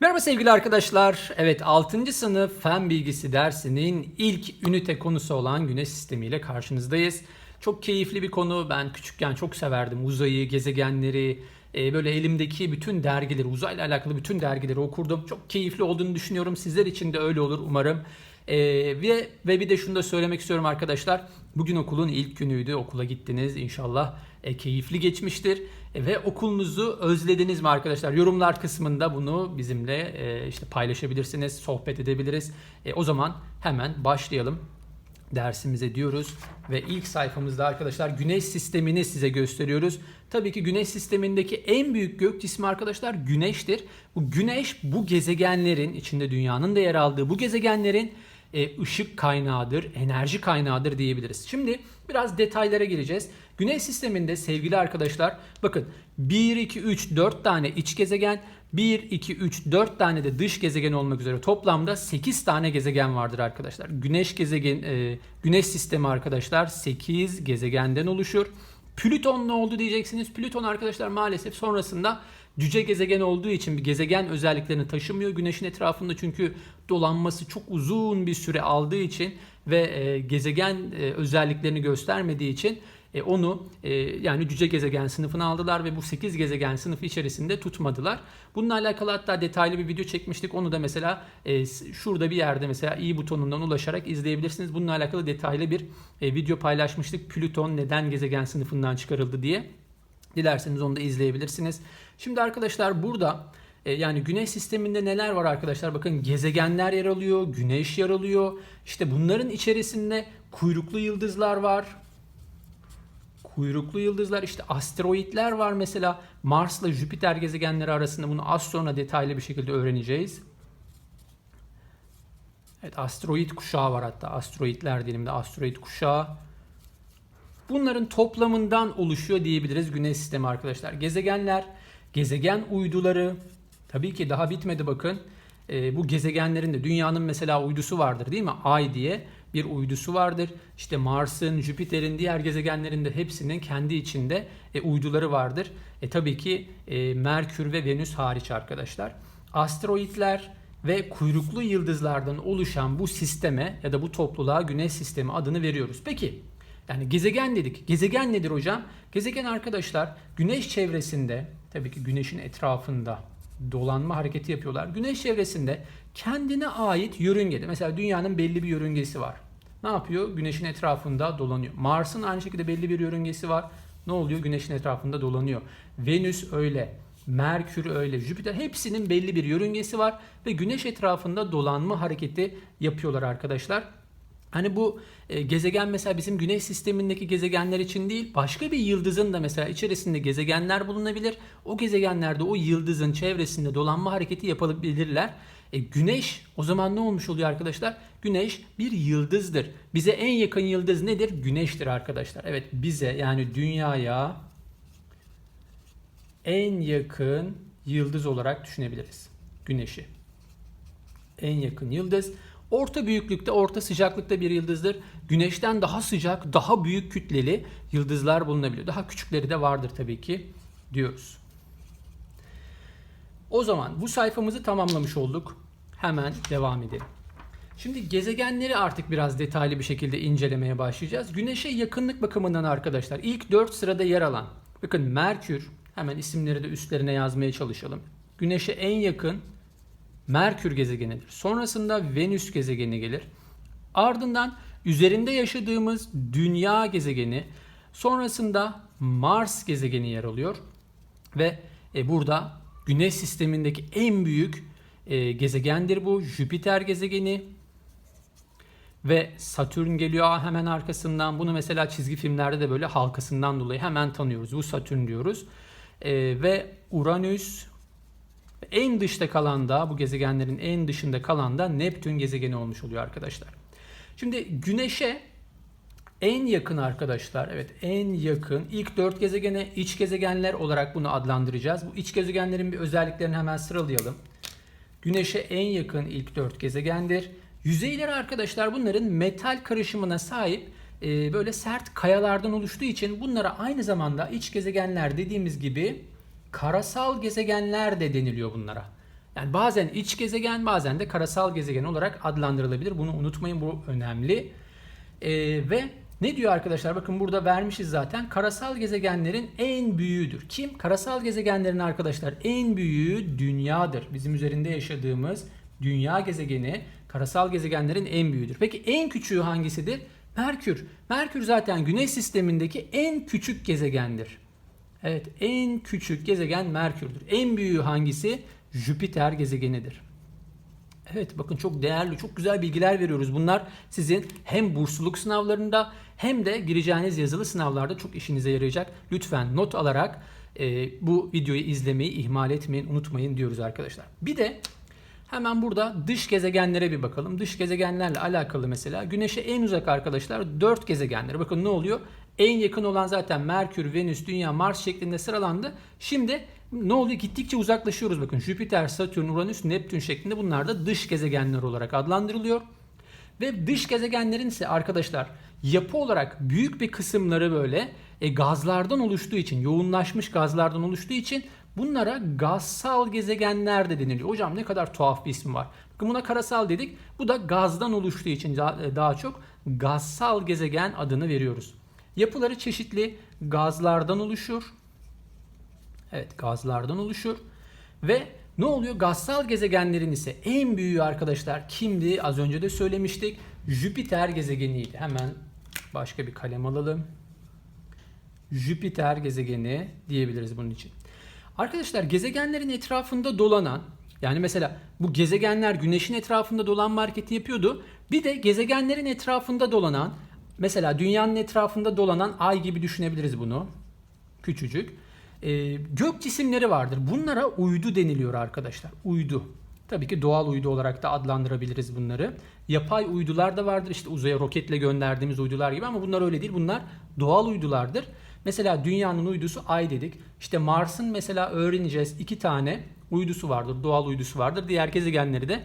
Merhaba sevgili arkadaşlar. Evet 6. sınıf fen bilgisi dersinin ilk ünite konusu olan güneş sistemiyle karşınızdayız. Çok keyifli bir konu. Ben küçükken çok severdim uzayı, gezegenleri, e, böyle elimdeki bütün dergileri, uzayla alakalı bütün dergileri okurdum. Çok keyifli olduğunu düşünüyorum. Sizler için de öyle olur umarım. E, ve, ve bir de şunu da söylemek istiyorum arkadaşlar. Bugün okulun ilk günüydü. Okula gittiniz. İnşallah e, keyifli geçmiştir. Ve okulunuzu özlediniz mi arkadaşlar? Yorumlar kısmında bunu bizimle e, işte paylaşabilirsiniz, sohbet edebiliriz. E, o zaman hemen başlayalım dersimize diyoruz ve ilk sayfamızda arkadaşlar güneş sistemini size gösteriyoruz. Tabii ki güneş sistemindeki en büyük gök cismi arkadaşlar güneştir. Bu güneş bu gezegenlerin içinde dünyanın da yer aldığı bu gezegenlerin e, ışık kaynağıdır, enerji kaynağıdır diyebiliriz. Şimdi biraz detaylara gireceğiz. Güneş sisteminde sevgili arkadaşlar bakın 1, 2, 3, 4 tane iç gezegen, 1, 2, 3, 4 tane de dış gezegen olmak üzere toplamda 8 tane gezegen vardır arkadaşlar. Güneş gezegen, e, Güneş sistemi arkadaşlar 8 gezegenden oluşur. Plüton ne oldu diyeceksiniz. Plüton arkadaşlar maalesef sonrasında cüce gezegen olduğu için bir gezegen özelliklerini taşımıyor. Güneşin etrafında çünkü dolanması çok uzun bir süre aldığı için ve e, gezegen e, özelliklerini göstermediği için e, onu e, yani cüce gezegen sınıfına aldılar ve bu 8 gezegen sınıfı içerisinde tutmadılar. Bununla alakalı hatta detaylı bir video çekmiştik. Onu da mesela e, şurada bir yerde mesela i butonundan ulaşarak izleyebilirsiniz. Bununla alakalı detaylı bir e, video paylaşmıştık. Plüton neden gezegen sınıfından çıkarıldı diye. Dilerseniz onu da izleyebilirsiniz. Şimdi arkadaşlar burada e, yani güneş sisteminde neler var arkadaşlar? Bakın gezegenler yer alıyor, güneş yer alıyor. İşte bunların içerisinde kuyruklu yıldızlar var. Kuyruklu yıldızlar işte asteroidler var mesela Mars'la Jüpiter gezegenleri arasında bunu az sonra detaylı bir şekilde öğreneceğiz. Evet asteroid kuşağı var hatta asteroidler diyelim asteroid kuşağı. Bunların toplamından oluşuyor diyebiliriz güneş sistemi arkadaşlar. Gezegenler, gezegen uyduları tabii ki daha bitmedi bakın. E, bu gezegenlerin de dünyanın mesela uydusu vardır değil mi? Ay diye bir uydusu vardır. İşte Mars'ın, Jüpiter'in, diğer gezegenlerin de hepsinin kendi içinde e, uyduları vardır. E tabii ki e, Merkür ve Venüs hariç arkadaşlar. Asteroidler ve kuyruklu yıldızlardan oluşan bu sisteme ya da bu topluluğa Güneş sistemi adını veriyoruz. Peki yani gezegen dedik. Gezegen nedir hocam? Gezegen arkadaşlar Güneş çevresinde tabii ki Güneş'in etrafında dolanma hareketi yapıyorlar. Güneş çevresinde kendine ait yörüngede mesela dünyanın belli bir yörüngesi var. Ne yapıyor? Güneşin etrafında dolanıyor. Mars'ın aynı şekilde belli bir yörüngesi var. Ne oluyor? Güneşin etrafında dolanıyor. Venüs öyle. Merkür öyle, Jüpiter hepsinin belli bir yörüngesi var ve güneş etrafında dolanma hareketi yapıyorlar arkadaşlar. Hani bu e, gezegen mesela bizim güneş sistemindeki gezegenler için değil başka bir yıldızın da mesela içerisinde gezegenler bulunabilir. O gezegenlerde o yıldızın çevresinde dolanma hareketi yapabilirler. E, güneş o zaman ne olmuş oluyor arkadaşlar? Güneş bir yıldızdır. Bize en yakın yıldız nedir? Güneştir arkadaşlar. Evet bize yani dünyaya en yakın yıldız olarak düşünebiliriz. Güneşi. En yakın yıldız. Orta büyüklükte, orta sıcaklıkta bir yıldızdır. Güneşten daha sıcak, daha büyük kütleli yıldızlar bulunabiliyor. Daha küçükleri de vardır tabii ki diyoruz. O zaman bu sayfamızı tamamlamış olduk. Hemen devam edelim. Şimdi gezegenleri artık biraz detaylı bir şekilde incelemeye başlayacağız. Güneşe yakınlık bakımından arkadaşlar ilk 4 sırada yer alan bakın Merkür hemen isimleri de üstlerine yazmaya çalışalım. Güneşe en yakın Merkür gezegenidir. Sonrasında Venüs gezegeni gelir. Ardından üzerinde yaşadığımız Dünya gezegeni, sonrasında Mars gezegeni yer alıyor ve e, burada Güneş sistemindeki en büyük e, gezegendir bu. Jüpiter gezegeni ve Satürn geliyor hemen arkasından. Bunu mesela çizgi filmlerde de böyle halkasından dolayı hemen tanıyoruz. Bu Satürn diyoruz. E, ve Uranüs en dışta kalan da bu gezegenlerin en dışında kalan da Neptün gezegeni olmuş oluyor arkadaşlar. Şimdi Güneş'e en yakın arkadaşlar, evet en yakın ilk dört gezegene iç gezegenler olarak bunu adlandıracağız. Bu iç gezegenlerin bir özelliklerini hemen sıralayalım. Güneş'e en yakın ilk dört gezegendir. Yüzeyleri arkadaşlar bunların metal karışımına sahip e, böyle sert kayalardan oluştuğu için bunlara aynı zamanda iç gezegenler dediğimiz gibi karasal gezegenler de deniliyor bunlara. Yani bazen iç gezegen bazen de karasal gezegen olarak adlandırılabilir. Bunu unutmayın bu önemli. Ee, ve ne diyor arkadaşlar? Bakın burada vermişiz zaten. Karasal gezegenlerin en büyüğüdür. Kim? Karasal gezegenlerin arkadaşlar en büyüğü dünyadır. Bizim üzerinde yaşadığımız dünya gezegeni karasal gezegenlerin en büyüğüdür. Peki en küçüğü hangisidir? Merkür. Merkür zaten Güneş sistemindeki en küçük gezegendir. Evet, en küçük gezegen Merkür'dür. En büyüğü hangisi? Jüpiter gezegenidir. Evet bakın çok değerli, çok güzel bilgiler veriyoruz. Bunlar sizin hem bursluluk sınavlarında hem de gireceğiniz yazılı sınavlarda çok işinize yarayacak. Lütfen not alarak e, bu videoyu izlemeyi ihmal etmeyin, unutmayın diyoruz arkadaşlar. Bir de hemen burada dış gezegenlere bir bakalım. Dış gezegenlerle alakalı mesela Güneş'e en uzak arkadaşlar 4 gezegenleri. Bakın ne oluyor? En yakın olan zaten Merkür, Venüs, Dünya, Mars şeklinde sıralandı. Şimdi ne oluyor? Gittikçe uzaklaşıyoruz. Bakın Jüpiter, Satürn, Uranüs, Neptün şeklinde bunlar da dış gezegenler olarak adlandırılıyor. Ve dış gezegenlerin ise arkadaşlar yapı olarak büyük bir kısımları böyle e, gazlardan oluştuğu için, yoğunlaşmış gazlardan oluştuğu için bunlara gazsal gezegenler de deniliyor. Hocam ne kadar tuhaf bir ismi var. Bakın buna karasal dedik. Bu da gazdan oluştuğu için e, daha çok gazsal gezegen adını veriyoruz. Yapıları çeşitli gazlardan oluşur. Evet gazlardan oluşur. Ve ne oluyor? Gazsal gezegenlerin ise en büyüğü arkadaşlar kimdi? Az önce de söylemiştik. Jüpiter gezegeniydi. Hemen başka bir kalem alalım. Jüpiter gezegeni diyebiliriz bunun için. Arkadaşlar gezegenlerin etrafında dolanan yani mesela bu gezegenler güneşin etrafında dolanma hareketi yapıyordu. Bir de gezegenlerin etrafında dolanan mesela dünyanın etrafında dolanan ay gibi düşünebiliriz bunu. Küçücük. Ee, gök cisimleri vardır. Bunlara uydu deniliyor arkadaşlar. Uydu. Tabii ki doğal uydu olarak da adlandırabiliriz bunları. Yapay uydular da vardır. İşte uzaya roketle gönderdiğimiz uydular gibi ama bunlar öyle değil. Bunlar doğal uydulardır. Mesela dünyanın uydusu ay dedik. İşte Mars'ın mesela öğreneceğiz iki tane uydusu vardır. Doğal uydusu vardır. Diğer gezegenleri de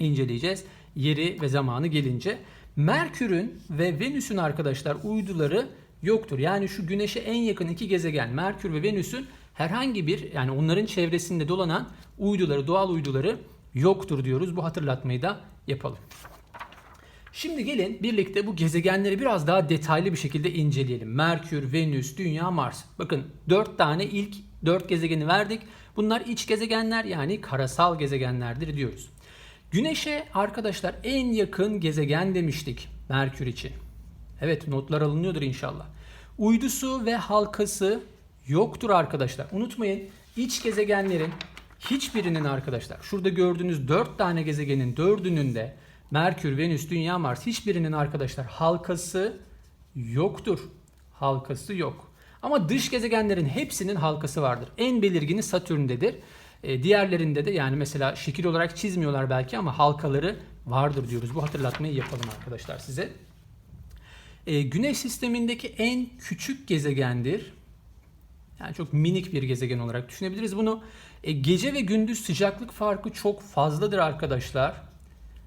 inceleyeceğiz. Yeri ve zamanı gelince. Merkür'ün ve Venüs'ün arkadaşlar uyduları yoktur. Yani şu Güneş'e en yakın iki gezegen Merkür ve Venüs'ün herhangi bir yani onların çevresinde dolanan uyduları, doğal uyduları yoktur diyoruz. Bu hatırlatmayı da yapalım. Şimdi gelin birlikte bu gezegenleri biraz daha detaylı bir şekilde inceleyelim. Merkür, Venüs, Dünya, Mars. Bakın 4 tane ilk 4 gezegeni verdik. Bunlar iç gezegenler yani karasal gezegenlerdir diyoruz. Güneş'e arkadaşlar en yakın gezegen demiştik Merkür için. Evet notlar alınıyordur inşallah. Uydusu ve halkası yoktur arkadaşlar. Unutmayın iç gezegenlerin hiçbirinin arkadaşlar şurada gördüğünüz 4 tane gezegenin 4'ünün de Merkür, Venüs, Dünya, Mars hiçbirinin arkadaşlar halkası yoktur. Halkası yok. Ama dış gezegenlerin hepsinin halkası vardır. En belirgini Satürn'dedir. E, diğerlerinde de yani mesela şekil olarak çizmiyorlar belki ama halkaları vardır diyoruz. Bu hatırlatmayı yapalım arkadaşlar size. E, Güneş sistemindeki en küçük gezegendir. Yani çok minik bir gezegen olarak düşünebiliriz bunu. E, gece ve gündüz sıcaklık farkı çok fazladır arkadaşlar.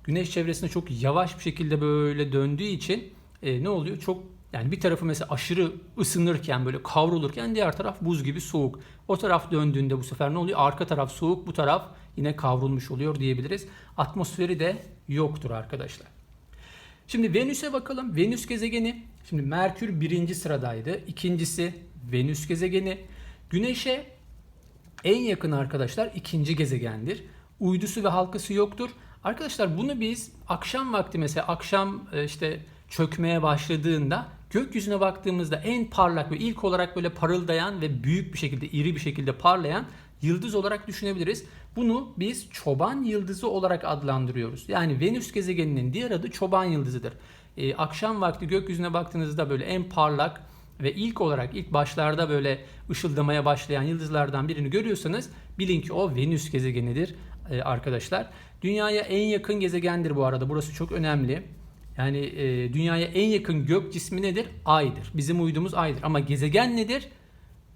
Güneş çevresinde çok yavaş bir şekilde böyle döndüğü için e, ne oluyor? Çok yani bir tarafı mesela aşırı ısınırken böyle kavrulurken diğer taraf buz gibi soğuk. O taraf döndüğünde bu sefer ne oluyor? Arka taraf soğuk, bu taraf yine kavrulmuş oluyor diyebiliriz. Atmosferi de yoktur arkadaşlar. Şimdi Venüs'e bakalım. Venüs gezegeni. Şimdi Merkür birinci sıradaydı. İkincisi Venüs gezegeni. Güneş'e en yakın arkadaşlar ikinci gezegendir. Uydusu ve halkası yoktur. Arkadaşlar bunu biz akşam vakti mesela akşam e, işte çökmeye başladığında gökyüzüne baktığımızda en parlak ve ilk olarak böyle parıldayan ve büyük bir şekilde iri bir şekilde parlayan yıldız olarak düşünebiliriz. Bunu biz çoban yıldızı olarak adlandırıyoruz. Yani Venüs gezegeninin diğer adı çoban yıldızıdır. Ee, akşam vakti gökyüzüne baktığınızda böyle en parlak ve ilk olarak ilk başlarda böyle ışıldamaya başlayan yıldızlardan birini görüyorsanız bilin ki o Venüs gezegenidir e, arkadaşlar. Dünyaya en yakın gezegendir bu arada. Burası çok önemli. Yani e, dünyaya en yakın gök cismi nedir? Ay'dır. Bizim uydumuz Ay'dır. Ama gezegen nedir?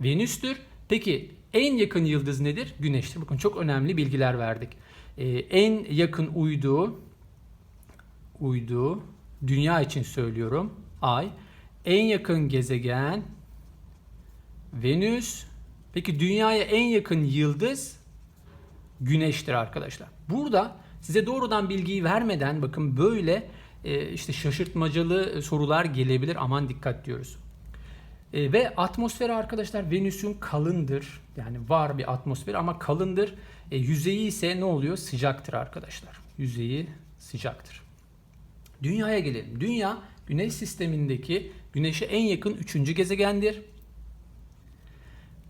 Venüs'tür. Peki en yakın yıldız nedir? Güneş'tir. Bakın çok önemli bilgiler verdik. E, en yakın uydu uydu dünya için söylüyorum. Ay. En yakın gezegen Venüs. Peki dünyaya en yakın yıldız Güneş'tir arkadaşlar. Burada size doğrudan bilgiyi vermeden bakın böyle işte şaşırtmacalı sorular gelebilir. Aman dikkat diyoruz. E, ve atmosferi arkadaşlar Venüs'ün kalındır. Yani var bir atmosfer ama kalındır. E, yüzeyi ise ne oluyor? Sıcaktır arkadaşlar. Yüzeyi sıcaktır. Dünyaya gelelim. Dünya Güneş sistemindeki Güneş'e en yakın üçüncü gezegendir.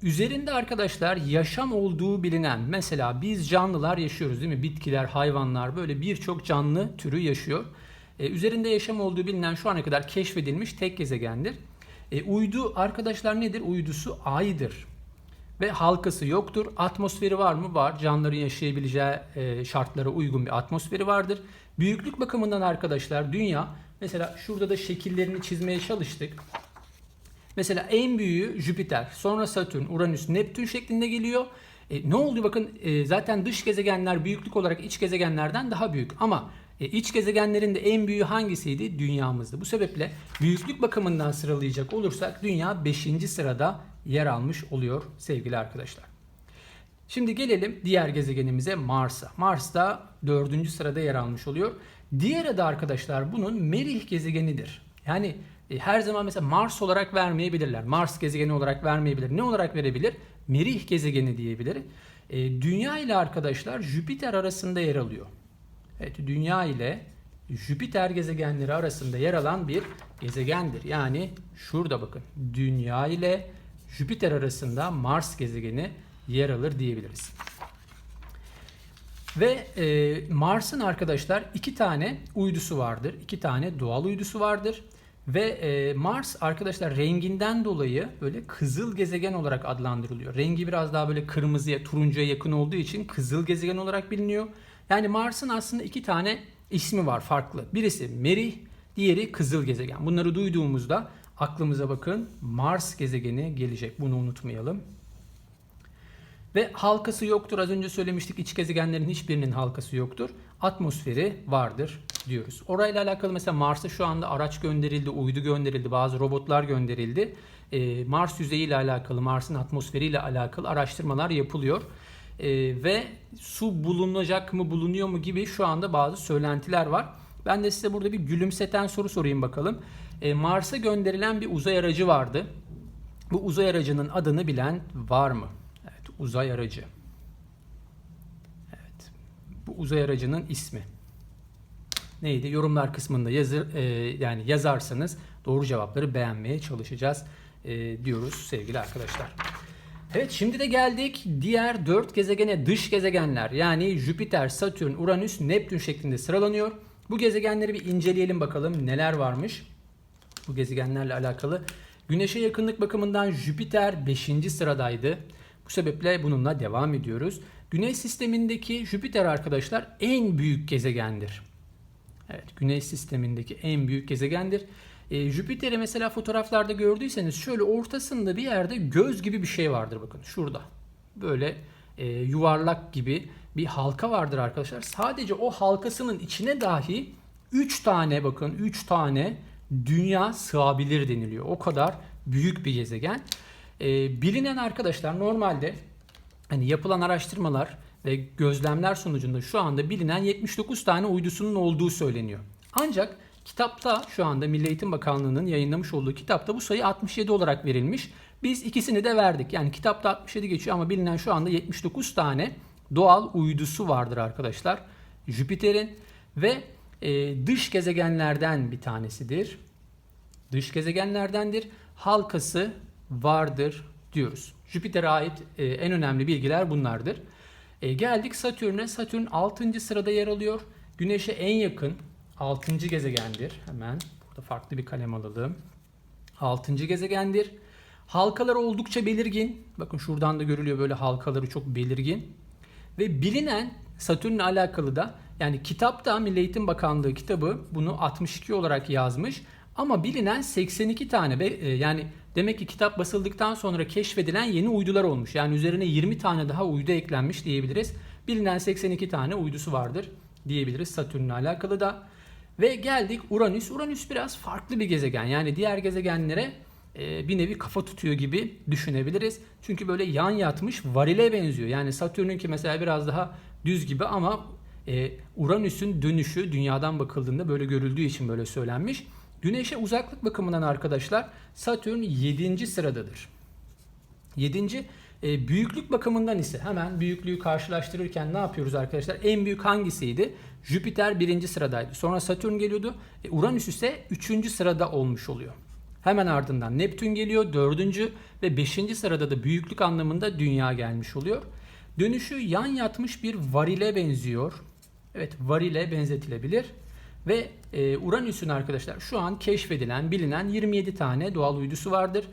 Üzerinde arkadaşlar yaşam olduğu bilinen mesela biz canlılar yaşıyoruz değil mi? Bitkiler, hayvanlar böyle birçok canlı türü yaşıyor. Ee, üzerinde yaşam olduğu bilinen şu ana kadar keşfedilmiş tek gezegendir. Ee, uydu arkadaşlar nedir? Uydusu aydır. Ve halkası yoktur. Atmosferi var mı? Var. Canlıların yaşayabileceği e, şartlara uygun bir atmosferi vardır. Büyüklük bakımından arkadaşlar dünya mesela şurada da şekillerini çizmeye çalıştık. Mesela en büyüğü Jüpiter, sonra Satürn, Uranüs, Neptün şeklinde geliyor. E, ne oldu bakın e, zaten dış gezegenler büyüklük olarak iç gezegenlerden daha büyük ama e, iç gezegenlerin de en büyüğü hangisiydi? Dünyamızdı. Bu sebeple büyüklük bakımından sıralayacak olursak dünya 5. sırada yer almış oluyor sevgili arkadaşlar. Şimdi gelelim diğer gezegenimize Mars'a. Mars da 4. sırada yer almış oluyor. Diğer adı arkadaşlar bunun Merih gezegenidir. Yani e, her zaman mesela Mars olarak vermeyebilirler. Mars gezegeni olarak vermeyebilir. Ne olarak verebilir? Merih gezegeni diyebilir. E, Dünya ile arkadaşlar Jüpiter arasında yer alıyor. Evet, Dünya ile Jüpiter gezegenleri arasında yer alan bir gezegendir. Yani şurada bakın Dünya ile Jüpiter arasında Mars gezegeni yer alır diyebiliriz. Ve e, Mars'ın arkadaşlar iki tane uydusu vardır. iki tane doğal uydusu vardır. Ve e, Mars arkadaşlar renginden dolayı böyle kızıl gezegen olarak adlandırılıyor. Rengi biraz daha böyle kırmızıya, turuncuya yakın olduğu için kızıl gezegen olarak biliniyor. Yani Mars'ın aslında iki tane ismi var farklı. Birisi Merih, diğeri kızıl gezegen. Bunları duyduğumuzda aklımıza bakın Mars gezegeni gelecek. Bunu unutmayalım. Ve halkası yoktur. Az önce söylemiştik iç gezegenlerin hiçbirinin halkası yoktur. Atmosferi vardır diyoruz. Orayla alakalı mesela Mars'a şu anda araç gönderildi, uydu gönderildi, bazı robotlar gönderildi. Ee, Mars yüzeyiyle alakalı, Mars'ın atmosferiyle alakalı araştırmalar yapılıyor. Ee, ve su bulunacak mı, bulunuyor mu gibi şu anda bazı söylentiler var. Ben de size burada bir gülümseten soru sorayım bakalım. Ee, Mars'a gönderilen bir uzay aracı vardı. Bu uzay aracının adını bilen var mı? Evet, uzay aracı. Evet. Bu uzay aracının ismi neydi? Yorumlar kısmında yazır e, yani yazarsanız doğru cevapları beğenmeye çalışacağız e, diyoruz sevgili arkadaşlar. Evet şimdi de geldik diğer 4 gezegene dış gezegenler yani Jüpiter, Satürn, Uranüs, Neptün şeklinde sıralanıyor. Bu gezegenleri bir inceleyelim bakalım neler varmış bu gezegenlerle alakalı. Güneşe yakınlık bakımından Jüpiter 5. sıradaydı. Bu sebeple bununla devam ediyoruz. Güneş sistemindeki Jüpiter arkadaşlar en büyük gezegendir. Evet, Güneş sistemindeki en büyük gezegendir. E, Jüpiter'i mesela fotoğraflarda gördüyseniz şöyle ortasında bir yerde göz gibi bir şey vardır bakın şurada. Böyle e, yuvarlak gibi bir halka vardır arkadaşlar. Sadece o halkasının içine dahi 3 tane bakın 3 tane dünya sığabilir deniliyor. O kadar büyük bir gezegen. E, bilinen arkadaşlar normalde hani yapılan araştırmalar ve gözlemler sonucunda şu anda bilinen 79 tane uydusunun olduğu söyleniyor. Ancak kitapta şu anda Milli Eğitim Bakanlığı'nın yayınlamış olduğu kitapta bu sayı 67 olarak verilmiş. Biz ikisini de verdik. Yani kitapta 67 geçiyor ama bilinen şu anda 79 tane doğal uydusu vardır arkadaşlar. Jüpiter'in ve e, dış gezegenlerden bir tanesidir. Dış gezegenlerdendir. Halkası vardır diyoruz. Jüpiter'e ait e, en önemli bilgiler bunlardır. E, geldik Satürn'e. Satürn 6. sırada yer alıyor. Güneş'e en yakın 6. gezegendir. Hemen burada farklı bir kalem alalım. 6. gezegendir. Halkaları oldukça belirgin. Bakın şuradan da görülüyor böyle halkaları çok belirgin. Ve bilinen Satürn'le alakalı da yani kitapta Milli Eğitim Bakanlığı kitabı bunu 62 olarak yazmış. Ama bilinen 82 tane e, yani demek ki kitap basıldıktan sonra keşfedilen yeni uydular olmuş. Yani üzerine 20 tane daha uydu eklenmiş diyebiliriz. Bilinen 82 tane uydusu vardır diyebiliriz Satürn'le alakalı da. Ve geldik Uranüs. Uranüs biraz farklı bir gezegen. Yani diğer gezegenlere e, bir nevi kafa tutuyor gibi düşünebiliriz. Çünkü böyle yan yatmış varile benziyor. Yani Satürn'ünki mesela biraz daha düz gibi ama e, Uranüs'ün dönüşü dünyadan bakıldığında böyle görüldüğü için böyle söylenmiş. Güneşe uzaklık bakımından arkadaşlar Satürn 7. sıradadır. 7. E, büyüklük bakımından ise hemen büyüklüğü karşılaştırırken ne yapıyoruz arkadaşlar? En büyük hangisiydi? Jüpiter birinci sıradaydı. Sonra Satürn geliyordu. E, Uranüs ise üçüncü sırada olmuş oluyor. Hemen ardından Neptün geliyor dördüncü ve beşinci sırada da büyüklük anlamında Dünya gelmiş oluyor. Dönüşü yan yatmış bir varile benziyor. Evet varile benzetilebilir. Ve e, Uranüs'ün arkadaşlar şu an keşfedilen, bilinen 27 tane doğal uydusu vardır.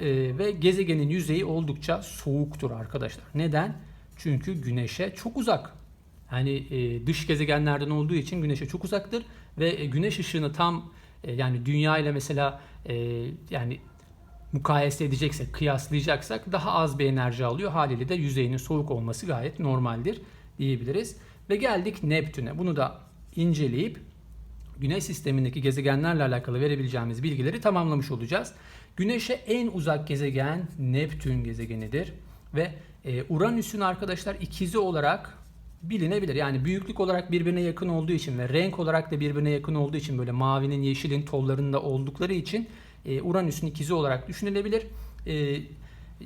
E, ve gezegenin yüzeyi oldukça soğuktur arkadaşlar. Neden? Çünkü Güneş'e çok uzak. Yani e, dış gezegenlerden olduğu için Güneş'e çok uzaktır. Ve e, Güneş ışığını tam e, yani Dünya ile mesela e, yani mukayese edeceksek, kıyaslayacaksak daha az bir enerji alıyor. Haliyle de yüzeyinin soğuk olması gayet normaldir diyebiliriz. Ve geldik Neptün'e. Bunu da inceleyip Güneş sistemindeki gezegenlerle alakalı verebileceğimiz bilgileri tamamlamış olacağız. Güneş'e en uzak gezegen Neptün gezegenidir ve e, Uranüs'ün arkadaşlar ikizi olarak bilinebilir. Yani büyüklük olarak birbirine yakın olduğu için ve renk olarak da birbirine yakın olduğu için böyle mavinin yeşilin tollarında oldukları için e, Uranüs'ün ikizi olarak düşünülebilir. E,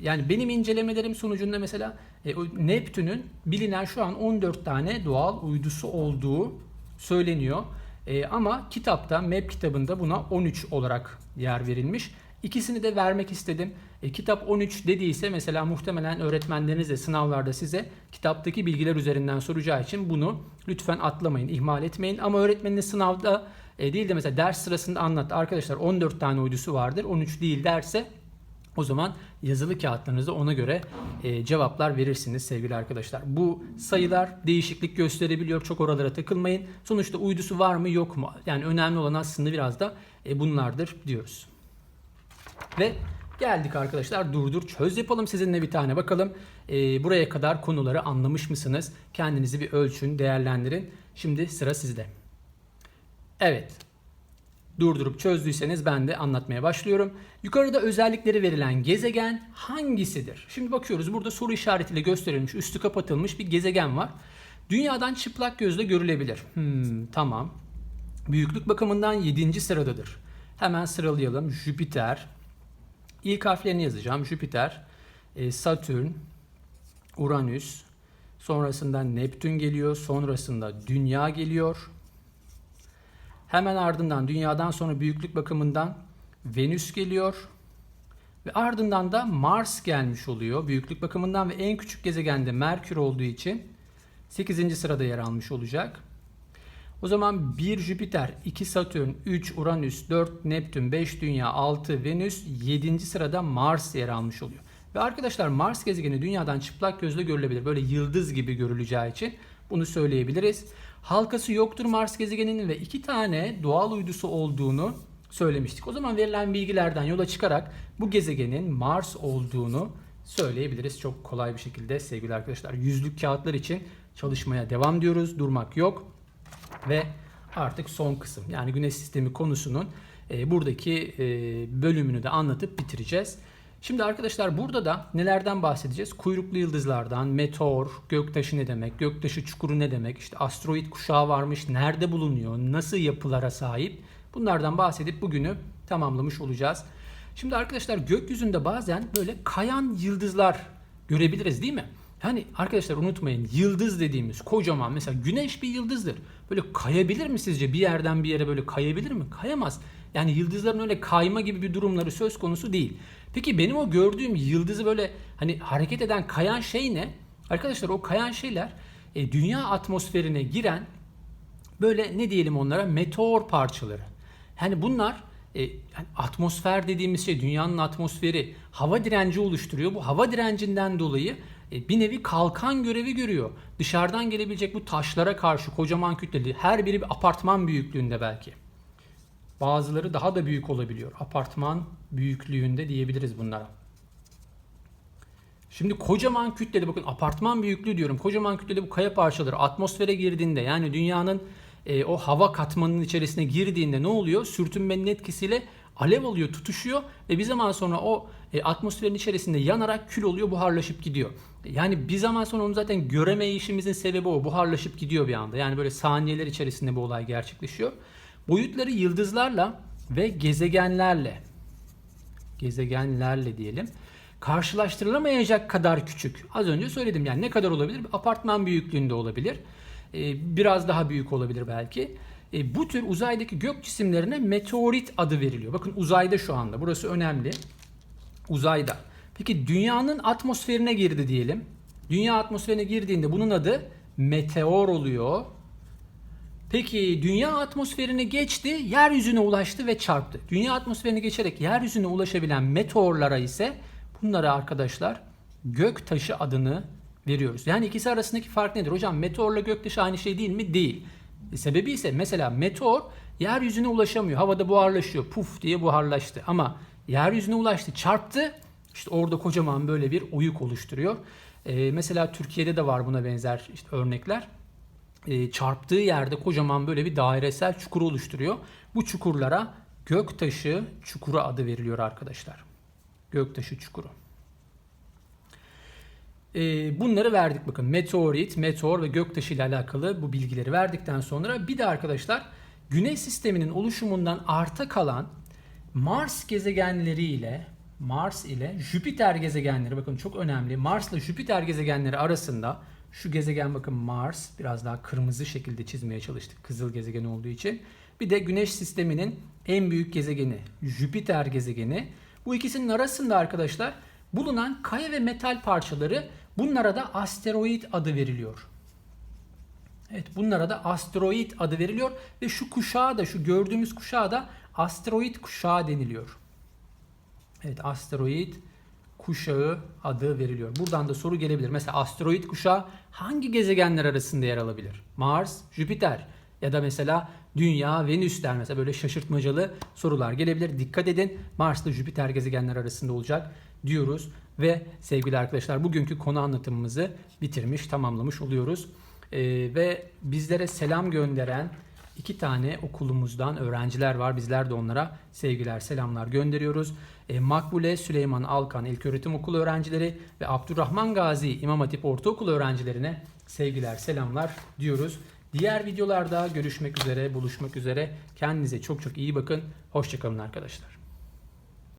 yani benim incelemelerim sonucunda mesela e, Neptün'ün bilinen şu an 14 tane doğal uydusu olduğu söyleniyor. E, ama kitapta, MEP kitabında buna 13 olarak yer verilmiş. İkisini de vermek istedim. E, kitap 13 dediyse mesela muhtemelen öğretmenleriniz de sınavlarda size kitaptaki bilgiler üzerinden soracağı için bunu lütfen atlamayın, ihmal etmeyin. Ama öğretmeniniz sınavda e, değil de mesela ders sırasında anlattı. Arkadaşlar 14 tane uydusu vardır, 13 değil derse o zaman yazılı kağıtlarınızda ona göre e, cevaplar verirsiniz sevgili arkadaşlar. Bu sayılar değişiklik gösterebiliyor. Çok oralara takılmayın. Sonuçta uydusu var mı yok mu? Yani önemli olan aslında biraz da e, bunlardır diyoruz. Ve geldik arkadaşlar durdur çöz yapalım sizinle bir tane bakalım. E, buraya kadar konuları anlamış mısınız? Kendinizi bir ölçün, değerlendirin. Şimdi sıra sizde. Evet, durdurup çözdüyseniz ben de anlatmaya başlıyorum. Yukarıda özellikleri verilen gezegen hangisidir? Şimdi bakıyoruz burada soru işaretiyle gösterilmiş, üstü kapatılmış bir gezegen var. Dünyadan çıplak gözle görülebilir. Hmm, tamam. Büyüklük bakımından 7. sıradadır. Hemen sıralayalım. Jüpiter. İlk harflerini yazacağım. Jüpiter, e, Satürn, Uranüs, sonrasında Neptün geliyor, sonrasında Dünya geliyor. Hemen ardından dünyadan sonra büyüklük bakımından Venüs geliyor. Ve ardından da Mars gelmiş oluyor büyüklük bakımından ve en küçük gezegende Merkür olduğu için 8. sırada yer almış olacak. O zaman 1 Jüpiter, 2 Satürn, 3 Uranüs, 4 Neptün, 5 Dünya, 6 Venüs, 7. sırada Mars yer almış oluyor. Ve arkadaşlar Mars gezegeni dünyadan çıplak gözle görülebilir. Böyle yıldız gibi görüleceği için bunu söyleyebiliriz. Halkası yoktur Mars gezegeninin ve iki tane doğal uydusu olduğunu söylemiştik. O zaman verilen bilgilerden yola çıkarak bu gezegenin Mars olduğunu söyleyebiliriz. Çok kolay bir şekilde sevgili arkadaşlar. Yüzlük kağıtlar için çalışmaya devam diyoruz. Durmak yok. Ve artık son kısım yani güneş sistemi konusunun e, buradaki e, bölümünü de anlatıp bitireceğiz. Şimdi arkadaşlar burada da nelerden bahsedeceğiz? Kuyruklu yıldızlardan, meteor, göktaşı ne demek, göktaşı çukuru ne demek, işte asteroid kuşağı varmış, nerede bulunuyor, nasıl yapılara sahip bunlardan bahsedip bugünü tamamlamış olacağız. Şimdi arkadaşlar gökyüzünde bazen böyle kayan yıldızlar görebiliriz değil mi? Yani arkadaşlar unutmayın yıldız dediğimiz kocaman mesela güneş bir yıldızdır. Böyle kayabilir mi sizce bir yerden bir yere böyle kayabilir mi? Kayamaz. Yani yıldızların öyle kayma gibi bir durumları söz konusu değil. Peki benim o gördüğüm yıldızı böyle hani hareket eden kayan şey ne? Arkadaşlar o kayan şeyler e, dünya atmosferine giren böyle ne diyelim onlara meteor parçaları. Yani bunlar e, yani atmosfer dediğimiz şey dünyanın atmosferi hava direnci oluşturuyor. Bu hava direncinden dolayı bir nevi kalkan görevi görüyor. Dışarıdan gelebilecek bu taşlara karşı kocaman kütleli her biri bir apartman büyüklüğünde belki. Bazıları daha da büyük olabiliyor. Apartman büyüklüğünde diyebiliriz bunlara. Şimdi kocaman kütleli bakın apartman büyüklüğü diyorum. Kocaman kütleli bu kaya parçaları atmosfere girdiğinde yani dünyanın e, o hava katmanının içerisine girdiğinde ne oluyor? Sürtünmenin etkisiyle alev alıyor, tutuşuyor ve bir zaman sonra o e, atmosferin içerisinde yanarak kül oluyor, buharlaşıp gidiyor. Yani bir zaman sonra onu zaten göremeyişimizin sebebi o. Buharlaşıp gidiyor bir anda. Yani böyle saniyeler içerisinde bu olay gerçekleşiyor. Boyutları yıldızlarla ve gezegenlerle gezegenlerle diyelim karşılaştırılamayacak kadar küçük. Az önce söyledim yani ne kadar olabilir? Apartman büyüklüğünde olabilir. Ee, biraz daha büyük olabilir belki. Ee, bu tür uzaydaki gök cisimlerine meteorit adı veriliyor. Bakın uzayda şu anda. Burası önemli. Uzayda. Peki dünyanın atmosferine girdi diyelim. Dünya atmosferine girdiğinde bunun adı meteor oluyor. Peki dünya atmosferini geçti, yeryüzüne ulaştı ve çarptı. Dünya atmosferini geçerek yeryüzüne ulaşabilen meteorlara ise bunlara arkadaşlar gök taşı adını veriyoruz. Yani ikisi arasındaki fark nedir? Hocam meteorla gök taşı aynı şey değil mi? Değil. E, sebebi ise mesela meteor yeryüzüne ulaşamıyor. Havada buharlaşıyor. Puf diye buharlaştı. Ama yeryüzüne ulaştı, çarptı. İşte orada kocaman böyle bir oyuk oluşturuyor. E, mesela Türkiye'de de var buna benzer işte örnekler e, çarptığı yerde kocaman böyle bir dairesel çukur oluşturuyor. Bu çukurlara göktaşı çukuru adı veriliyor arkadaşlar. Göktaşı çukuru. E, bunları verdik bakın. Meteorit, meteor ve göktaşı ile alakalı bu bilgileri verdikten sonra bir de arkadaşlar Güneş sisteminin oluşumundan arta kalan Mars gezegenleri ile Mars ile Jüpiter gezegenleri bakın çok önemli. Mars ile Jüpiter gezegenleri arasında şu gezegen bakın Mars biraz daha kırmızı şekilde çizmeye çalıştık kızıl gezegen olduğu için. Bir de Güneş sisteminin en büyük gezegeni Jüpiter gezegeni. Bu ikisinin arasında arkadaşlar bulunan kaya ve metal parçaları bunlara da asteroid adı veriliyor. Evet bunlara da asteroid adı veriliyor ve şu kuşağa da şu gördüğümüz kuşağa da asteroid kuşağı deniliyor. Evet asteroid kuşağı adı veriliyor. Buradan da soru gelebilir. Mesela asteroid kuşağı hangi gezegenler arasında yer alabilir? Mars, Jüpiter ya da mesela Dünya, Venüsler mesela böyle şaşırtmacalı sorular gelebilir. Dikkat edin Mars ile Jüpiter gezegenler arasında olacak diyoruz. Ve sevgili arkadaşlar bugünkü konu anlatımımızı bitirmiş, tamamlamış oluyoruz. Ee, ve bizlere selam gönderen iki tane okulumuzdan öğrenciler var. Bizler de onlara sevgiler, selamlar gönderiyoruz. E, Makbule Süleyman Alkan İlköğretim Okulu öğrencileri ve Abdurrahman Gazi İmam Hatip Ortaokulu öğrencilerine sevgiler, selamlar diyoruz. Diğer videolarda görüşmek üzere, buluşmak üzere. Kendinize çok çok iyi bakın. Hoşçakalın arkadaşlar.